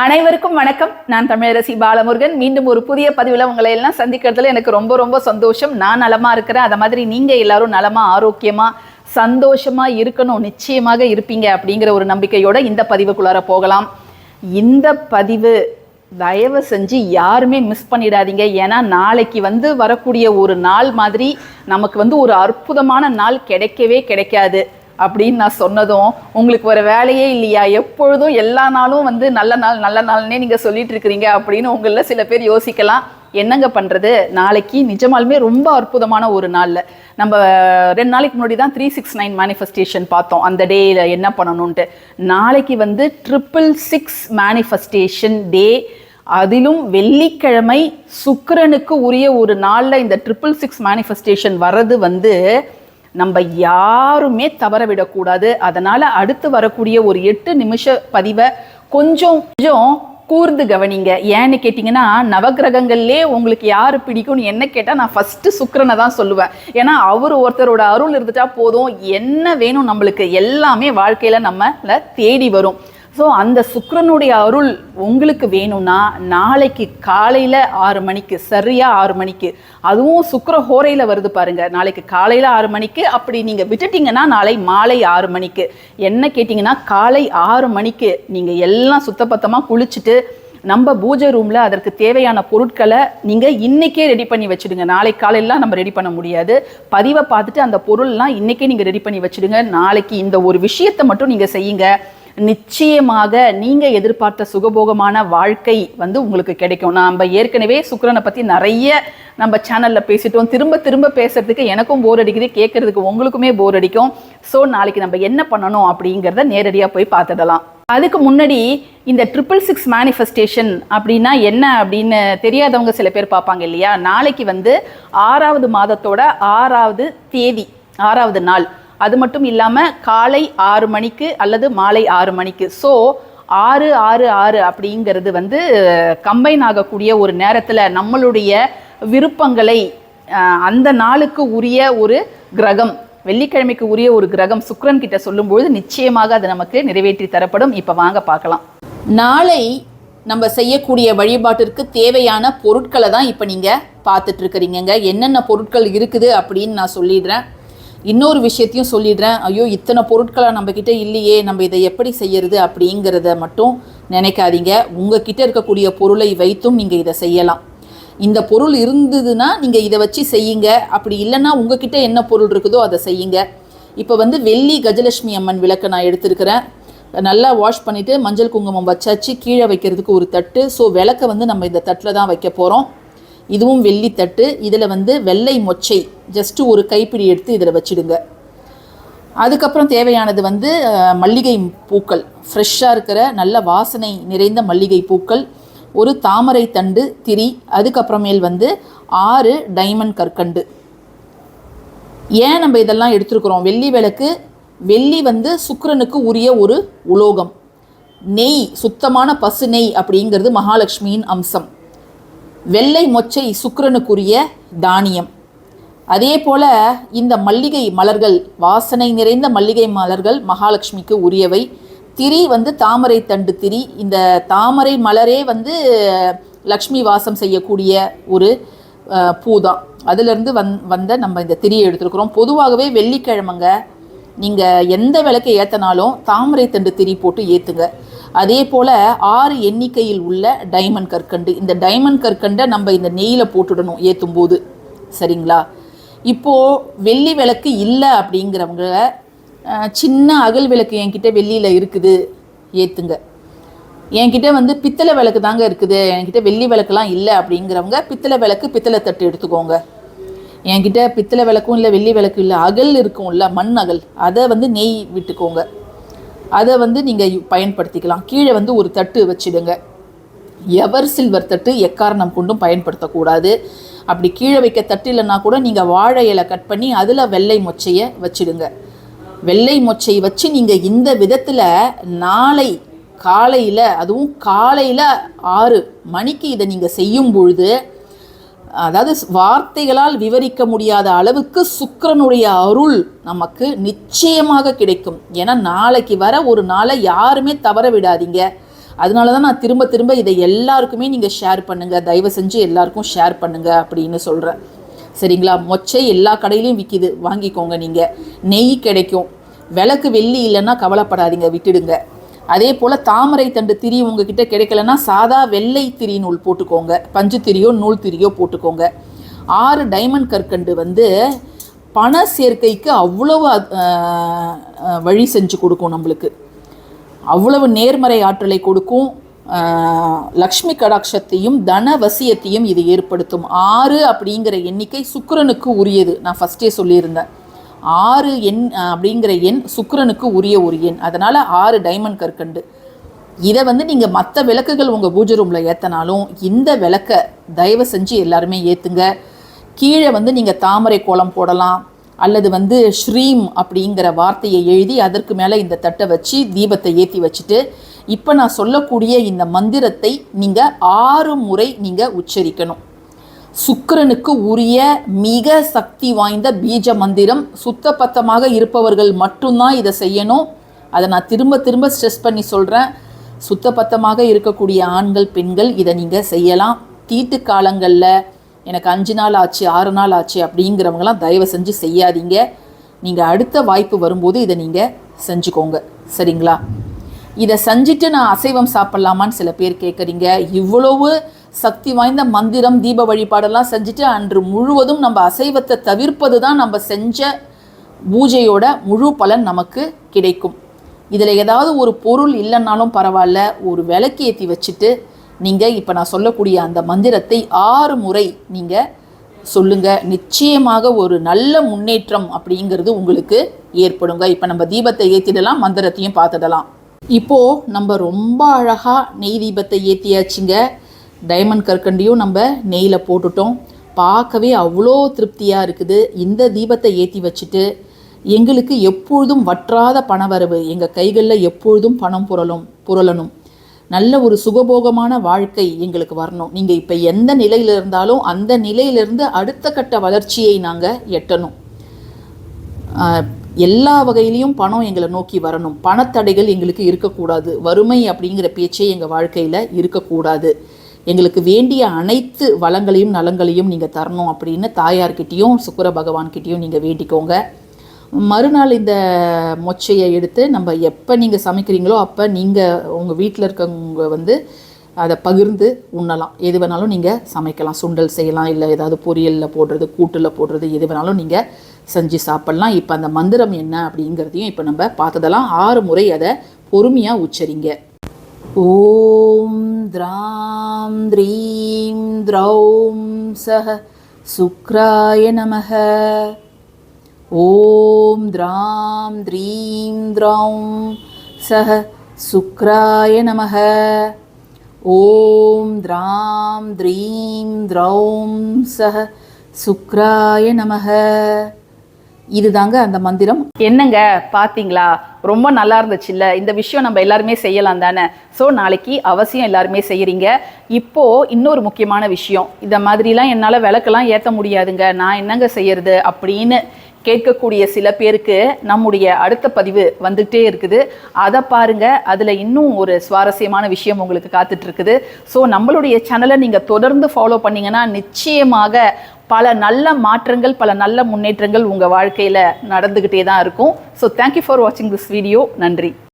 அனைவருக்கும் வணக்கம். நான் தமிழரசி பாலமுருகன். மீண்டும் ஒரு புதிய பதிவில் உங்களை எல்லாம் சந்திக்கிறதுல எனக்கு ரொம்ப ரொம்ப சந்தோஷம். நான் நலமா இருக்கிறேன். அதை மாதிரி நீங்க எல்லாரும் நலமா ஆரோக்கியமா சந்தோஷமா இருக்கணும். நிச்சயமாக இருப்பீங்க அப்படிங்கிற ஒரு நம்பிக்கையோட இந்த பதிவுக்குள்ளார போகலாம். இந்த பதிவு தயவு செஞ்சு யாருமே மிஸ் பண்ணிடாதீங்க. ஏன்னா நாளைக்கு வந்து வரக்கூடிய ஒரு நாள் மாதிரி நமக்கு வந்து ஒரு அற்புதமான நாள் கிடைக்கவே கிடைக்காது. அப்படின்னு நான் சொன்னதும் உங்களுக்கு ஒரு வேலையே இல்லையா? எப்பொழுதும் எல்லா நாளும் வந்து நல்ல நாள் நல்ல நாள்னே நீங்கள் சொல்லிட்டு இருக்கிறீங்க அப்படின்னு உங்களில் சில பேர் யோசிக்கலாம். என்னங்க பண்ணுறது நாளைக்கு நிஜமாலுமே ரொம்ப அற்புதமான ஒரு நாளில். நம்ம ரெண்டு நாளைக்கு முன்னாடி தான் த்ரீ சிக்ஸ் நைன் மேனிஃபெஸ்டேஷன் பார்த்தோம். அந்த டேயில் என்ன பண்ணணும்ன்ட்டு. நாளைக்கு வந்து ட்ரிபிள் சிக்ஸ் மேனிஃபெஸ்டேஷன் டே அதிலும் வெள்ளிக்கிழமை சுக்கரனுக்கு உரிய ஒரு நாளில் இந்த ட்ரிபிள் சிக்ஸ் மேனிஃபெஸ்டேஷன் வர்றது வந்து நம்ம யாருமே தவற விடக்கூடாது அதனால அடுத்து வரக்கூடிய ஒரு எட்டு நிமிஷ பதிவை கொஞ்சம் கொஞ்சம் கூர்ந்து கவனிங்க. ஏன்னு கேட்டிங்கன்னா நவகிரகங்கள்லே உங்களுக்கு யார் பிடிக்கும்னு என்ன கேட்டால் நான் ஃபஸ்ட்டு சுக்கரனை தான் சொல்லுவேன். ஏன்னா அவர் ஒருத்தரோட அருள் இருந்துட்டா போதும். என்ன வேணும் நம்மளுக்கு? எல்லாமே வாழ்க்கையில் நம்மளை தேடி வரும். ஸோ அந்த சுக்கரனுடைய அருள் உங்களுக்கு வேணும்னா நாளைக்கு காலையில் ஆறு மணிக்கு சரியாக ஆறு மணிக்கு அதுவும் சுக்கர ஹோரையில் வருது பாருங்கள் நாளைக்கு காலையில் ஆறு மணிக்கு அப்படி நீங்கள் விட்டுட்டிங்கன்னா நாளை மாலை ஆறு மணிக்கு. என்ன கேட்டிங்கன்னா காலை ஆறு மணிக்கு நீங்கள் எல்லாம் சுத்தபத்தமாக குளிச்சுட்டு நம்ம பூஜை ரூமில் அதற்கு தேவையான பொருட்களை நீங்கள் இன்றைக்கே ரெடி பண்ணி வச்சுடுங்க. நாளை காலையிலாம் நம்ம ரெடி பண்ண முடியாது. பதிவை பார்த்துட்டு அந்த பொருள்லாம் இன்றைக்கே நீங்கள் ரெடி பண்ணி வச்சுடுங்க. நாளைக்கு இந்த ஒரு விஷயத்தை மட்டும் நீங்கள் செய்யுங்க. நிச்சயமாக நீங்கள் எதிர்பார்த்த சுகபோகமான வாழ்க்கை வந்து உங்களுக்கு கிடைக்கும். நம்ம ஏற்கனவே சுக்கரனை பற்றி நிறைய நம்ம சேனலில் பேசிட்டோம். திரும்ப திரும்ப பேசுறதுக்கு எனக்கும் போர் அடிக்குது கேட்கறதுக்கு உங்களுக்குமே போர் அடிக்கும். ஸோ நாளைக்கு நம்ம என்ன பண்ணணும் அப்படிங்கிறத நேரடியாக போய் பார்த்துடலாம். அதுக்கு முன்னாடி இந்த ட்ரிபிள் சிக்ஸ் மேனிஃபெஸ்டேஷன் அப்படின்னா என்ன அப்படின்னு தெரியாதவங்க சில பேர் பார்ப்பாங்க இல்லையா? நாளைக்கு வந்து ஆறாவது மாதத்தோட ஆறாவது தேதி ஆறாவது நாள். அது மட்டும் இல்லாமல் காலை ஆறு மணிக்கு அல்லது மாலை ஆறு மணிக்கு. ஸோ ஆறு ஆறு ஆறு அப்படிங்கிறது வந்து கம்பைன் ஆகக்கூடிய ஒரு நேரத்தில் நம்மளுடைய விருப்பங்களை அந்த நாளுக்கு உரிய ஒரு கிரகம் வெள்ளிக்கிழமைக்கு உரிய ஒரு கிரகம் சுக்ரன் கிட்ட சொல்லும்பொழுது நிச்சயமாக அது நமக்கு நிறைவேற்றி தரப்படும். இப்போ வாங்க பார்க்கலாம். நாளை நம்ம செய்யக்கூடிய வழிபாட்டிற்கு தேவையான பொருட்களை தான் இப்போ நீங்கள் பார்த்துட்ருக்குறீங்க என்னென்ன பொருட்கள் இருக்குது அப்படின்னு நான் சொல்லிடுறேன். இன்னொரு விஷயத்தையும் சொல்லிடுறேன். ஐயோ இத்தனை பொருட்களாக நம்மக்கிட்ட இல்லையே நம்ம இதை எப்படி செய்யறது அப்படிங்கிறத மட்டும் நினைக்காதீங்க. உங்ககிட்ட இருக்கக்கூடிய பொருளை வைத்தும் நீங்கள் இதை செய்யலாம். இந்த பொருள் இருந்ததுன்னா நீங்கள் இதை வச்சு செய்யுங்க. அப்படி இல்லைன்னா உங்ககிட்ட என்ன பொருள் இருக்குதோ அதை செய்யுங்க. இப்போ வந்து வெள்ளி கஜலட்சுமி அம்மன் விளக்கை நான் எடுத்திருக்கிறேன். நல்லா வாஷ் பண்ணிவிட்டு மஞ்சள் குங்குமம் வச்சாச்சு. கீழே வைக்கிறதுக்கு ஒரு தட்டு. ஸோ விளக்கை வந்து நம்ம இந்த தட்டில் தான் வைக்க போகிறோம் இதுவும் வெள்ளித்தட்டு இதில் வந்து வெள்ளை மொச்சை ஜஸ்ட்டு ஒரு கைப்பிடி எடுத்து இதில் வச்சிடுங்க. அதுக்கப்புறம் தேவையானது வந்து மல்லிகை பூக்கள். ஃப்ரெஷ்ஷாக இருக்கிற நல்ல வாசனை நிறைந்த மல்லிகை பூக்கள் ஒரு தாமரை தண்டு திரி அதுக்கப்புறமேல் வந்து ஆறு டைமண்ட் கற்கண்டு. ஏன் நம்ம இதெல்லாம் எடுத்துருக்குறோம்? வெள்ளி விளக்கு வெள்ளி வந்து சுக்கரனுக்கு உரிய ஒரு உலோகம். நெய் சுத்தமான பசு நெய் அப்படிங்கிறது மகாலட்சுமியின் அம்சம். வெள்ளை மொச்சை சுக்கரனுக்குரிய தானியம். அதே போல இந்த மல்லிகை மலர்கள் வாசனை நிறைந்த மல்லிகை மலர்கள் மகாலட்சுமிக்கு உரியவை. திரி வந்து தாமரை தண்டு திரி. இந்த தாமரை மலரே வந்து லக்ஷ்மி வாசம் செய்யக்கூடிய ஒரு பூதான் பூ தான் அதிலிருந்து வந் வந்த நம்ம இந்த திரியை எடுத்துருக்குறோம். பொதுவாகவே வெள்ளிக்கிழமைங்க நீங்கள் எந்த விளக்கை ஏற்றினாலும் தாமரை தண்டு திரி போட்டு ஏற்றுங்க அதே போல் ஆறு எண்ணிக்கையில் உள்ள டைமண்ட் கற்கண்டு. இந்த டைமண்ட் கற்கண்டை நம்ம இந்த நெய்யில் போட்டுடணும் ஏற்றும் போது சரிங்களா? இப்போது வெள்ளி விளக்கு இல்லை அப்படிங்கிறவங்க சின்ன அகல் விளக்கு என்கிட்ட வெள்ளியில் இருக்குது ஏற்றுங்க என்கிட்ட வந்து பித்தளை விளக்கு தாங்க இருக்குது என்கிட்ட வெள்ளி விளக்குலாம் இல்லை அப்படிங்கிறவங்க பித்தளை விளக்கு பித்தளை தட்டு எடுத்துக்கோங்க. என்கிட்ட பித்தளை விளக்கும் இல்லை வெள்ளி விளக்கும் இல்லை அகல் இருக்கும்ல மண் அகல் அதை வந்து நெய் விட்டுக்கோங்க. அதை வந்து நீங்கள் பயன்படுத்திக்கலாம். கீழே வந்து ஒரு தட்டு வச்சிடுங்க. எவர் சில்வர் தட்டு எக்காரணம் கொண்டும் பயன்படுத்தக்கூடாது. அப்படி கீழே வைக்க தட்டு இல்லைன்னா கூட நீங்கள் வாழை இலை கட் பண்ணி அதில் வெள்ளை மொச்சையை வச்சுடுங்க. வெள்ளை மொச்சை வச்சு நீங்கள் இந்த விதத்தில் நாளை காலையில் அதுவும் காலையில் ஆறு மணிக்கு இதை நீங்கள் செய்யும் பொழுது அதாவது வார்த்தைகளால் விவரிக்க முடியாத அளவுக்கு சுக்கரனுடைய அருள் நமக்கு நிச்சயமாக கிடைக்கும். ஏன்னா நாளைக்கு வர ஒரு நாளை யாருமே தவற விடாதீங்க. அதனால தான் நான் திரும்ப திரும்ப இதை எல்லாருக்குமே நீங்கள் ஷேர் பண்ணுங்கள் தயவு செஞ்சு எல்லாருக்கும் ஷேர் பண்ணுங்கள் அப்படின்னு சொல்கிறேன் சரிங்களா? மொச்சை எல்லா கடையிலையும் விற்கிது வாங்கிக்கோங்க நீங்கள் நெய் கிடைக்கும். விளக்கு வெள்ளி இல்லைன்னா கவலைப்படாதீங்க. விட்டுடுங்க. அதே போல் தாமரை தண்டு திரி உங்ககிட்ட கிடைக்கலன்னா சாதா வெள்ளை திரி நூல் போட்டுக்கோங்க. பஞ்சு திரியோ நூல் திரியோ போட்டுக்கோங்க. ஆறு டைமண்ட் கற்கண்டு வந்து பண சேர்க்கைக்கு அவ்வளவு வழி செஞ்சு கொடுக்கும் நம்மளுக்கு. அவ்வளவு நேர்மறை ஆற்றலை கொடுக்கும். லக்ஷ்மி கடாட்சத்தையும் தன வசியத்தையும் இது ஏற்படுத்தும். ஆறு அப்படிங்கிற எண்ணிக்கை சுக்கரனுக்கு உரியது. நான் ஃபஸ்ட்டே சொல்லியிருந்தேன். ஆறு எண் அப்படிங்கிற எண் சுக்கரனுக்கு உரிய ஒரு எண். அதனால் ஆறு டைமண்ட் கற்கண்டு. இதை வந்து நீங்கள் மற்ற விளக்குகள் உங்கள் பூஜை ரூமில் ஏற்றினாலும் இந்த விளக்கை தயவு செஞ்சு எல்லாருமே ஏற்றுங்க கீழே வந்து நீங்கள் தாமரை கோலம் போடலாம். அல்லது வந்து ஸ்ரீம் அப்படிங்கிற வார்த்தையை எழுதி அதற்கு மேலே இந்த தட்டை வச்சு தீபத்தை ஏற்றி வச்சுட்டு இப்போ நான் சொல்லக்கூடிய இந்த மந்திரத்தை நீங்கள் ஆறு முறை நீங்கள் உச்சரிக்கணும். சுக்கரனுக்கு உரிய மிக சக்தி வாய்ந்த பீஜ மந்திரம் சுத்தபத்தமாக இருப்பவர்கள் மட்டும்தான் இதை செய்யணும். அதை நான் திரும்ப திரும்ப ஸ்ட்ரெஸ் பண்ணி சொல்கிறேன் சுத்தபத்தமாக இருக்கக்கூடிய ஆண்கள் பெண்கள் இதை நீங்கள் செய்யலாம். தீட்டு காலங்களில் எனக்கு அஞ்சு நாள் ஆச்சு ஆறு நாள் ஆச்சு அப்படிங்கிறவங்களாம் தயவு செஞ்சு செய்யாதீங்க. நீங்கள் அடுத்த வாய்ப்பு வரும்போது இதை நீங்கள் செஞ்சுக்கோங்க. சரிங்களா? இதை செஞ்சுட்டு நான் அசைவம் சாப்பிட்லாமான்னு சில பேர் கேட்குறீங்க. இவ்வளவு சக்தி வாய்ந்த மந்திரம் தீப வழிபாடெல்லாம் செஞ்சுட்டு அன்று முழுவதும் நம்ம அசைவத்தை தவிர்ப்பது தான் நம்ம செஞ்ச பூஜையோட முழு பலன் நமக்கு கிடைக்கும். இதில் ஏதாவது ஒரு பொருள் இல்லைன்னாலும் பரவாயில்ல ஒரு விளக்கு ஏற்றி வச்சுட்டு நீங்கள் இப்போ நான் சொல்லக்கூடிய அந்த மந்திரத்தை ஆறு முறை நீங்கள் சொல்லுங்க. நிச்சயமாக ஒரு நல்ல முன்னேற்றம் அப்படிங்கிறது உங்களுக்கு ஏற்படுங்க. இப்போ நம்ம தீபத்தை ஏற்றிடலாம் மந்திரத்தையும் பார்த்துடலாம். இப்போ நம்ம ரொம்ப அழகாக நெய் தீபத்தை ஏற்றியாச்சுங்க டைமண்ட் கற்கண்டியும் நம்ம நெய்யில் போட்டுட்டோம். பார்க்கவே அவ்வளோ திருப்தியாக இருக்குது. இந்த தீபத்தை ஏற்றி வச்சுட்டு எங்களுக்கு எப்பொழுதும் வற்றாத பணவரவு எங்கள் கைகளில் எப்பொழுதும் பணம் புரளும் புரளணும். நல்ல ஒரு சுகபோகமான வாழ்க்கை எங்களுக்கு வரணும். நீங்கள் இப்போ எந்த நிலையில் இருந்தாலும் அந்த நிலையிலிருந்து அடுத்த கட்ட வளர்ச்சியை நாங்கள் எட்டணும். எல்லா வகையிலையும் பணம் எங்களை நோக்கி வரணும். பணத்தடைகள் எங்களுக்கு இருக்கக்கூடாது. வறுமை அப்படிங்கிற பேச்சே எங்கள் வாழ்க்கையில் இருக்கக்கூடாது. எங்களுக்கு வேண்டிய அனைத்து வளங்களையும் நலங்களையும் நீங்கள் தரணும் அப்படின்னு தாயார்கிட்டேயும் சுக்கர பகவான்கிட்டேயும் நீங்கள் வேண்டிக்கோங்க. மறுநாள் இந்த மொச்சையை எடுத்து நம்ம எப்போ நீங்கள் சமைக்கிறீங்களோ அப்போ நீங்கள் உங்கள் வீட்டில் இருக்கவங்க வந்து அதை பகிர்ந்து உண்ணலாம். எது வேணாலும் நீங்கள் சமைக்கலாம். சுண்டல் செய்யலாம். இல்லை ஏதாவது பொரியலில் போடுறது கூட்டில் போடுறது எது வேணாலும் நீங்கள் செஞ்சு சாப்பிட்லாம். இப்போ அந்த மந்திரம் என்ன அப்படிங்கிறதையும் இப்போ நம்ம பார்த்ததெல்லாம் ஆறு முறை அதை பொறுமையாக உச்சரிங்க. ॐ द्रां द्रीं द्रौं सः शुक्राय नमः। ॐ द्रां द्रीं द्रौं सः शुक्राय नमः। ॐ द्रां द्रीं द्रौं सः शुक्राय नमः। இதுதாங்க அந்த மந்திரம். என்னங்க பாத்தீங்களா? ரொம்ப நல்லா இருந்துச்சுல்ல? இந்த விஷயம் நம்ம எல்லாருமே செய்யலாம் தானே? ஸோ நாளைக்கு அவசியம் எல்லாருமே செய்கிறீங்க இப்போ இன்னொரு முக்கியமான விஷயம். இந்த மாதிரிலாம் என்னால் விளக்கெல்லாம் ஏற்ற முடியாதுங்க. நான் என்னங்க செய்யறது அப்படின்னு கேட்கக்கூடிய சில பேருக்கு நம்முடைய அடுத்த பதிவு வந்துகிட்டே இருக்குது. அதை பாருங்க அதில் இன்னும் ஒரு சுவாரஸ்யமான விஷயம் உங்களுக்கு காத்துட்டு இருக்குது ஸோ நம்மளுடைய சேனலை நீங்கள் தொடர்ந்து ஃபாலோ பண்ணீங்கன்னா நிச்சயமாக பல நல்ல மாற்றங்கள் பல நல்ல முன்னேற்றங்கள் உங்கள் வாழ்க்கையில் நடந்துக்கிட்டே தான் இருக்கும். ஸோ தேங்க்யூ ஃபார் வாட்சிங் திஸ் வீடியோ நன்றி.